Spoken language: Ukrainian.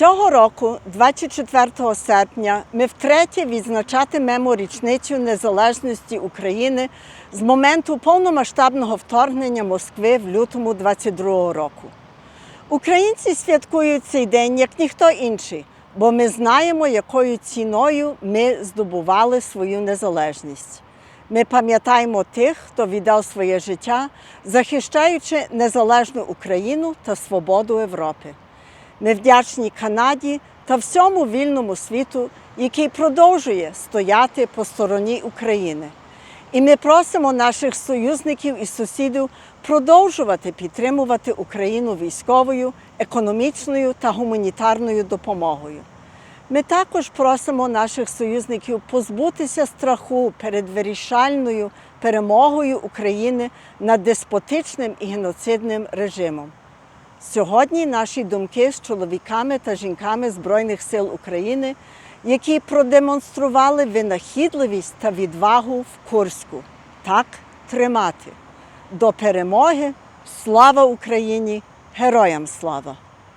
Цього року, 24 серпня, ми втретє відзначатимемо річницю незалежності України з моменту повномасштабного вторгнення Москви в лютому 22 року. Українці святкують цей день як ніхто інший, бо ми знаємо, якою ціною ми здобували свою незалежність. Ми пам'ятаємо тих, хто віддав своє життя, захищаючи незалежну Україну та свободу Європи. Ми вдячні Канаді та всьому вільному світу, який продовжує стояти по стороні України. І ми просимо наших союзників і сусідів продовжувати підтримувати Україну військовою, економічною та гуманітарною допомогою. Ми також просимо наших союзників позбутися страху перед вирішальною перемогою України над деспотичним і геноцидним режимом. Сьогодні наші думки з чоловіками та жінками Збройних сил України, які продемонстрували винахідливість та відвагу в Курську. Так тримати. До перемоги! Слава Україні! Героям слава!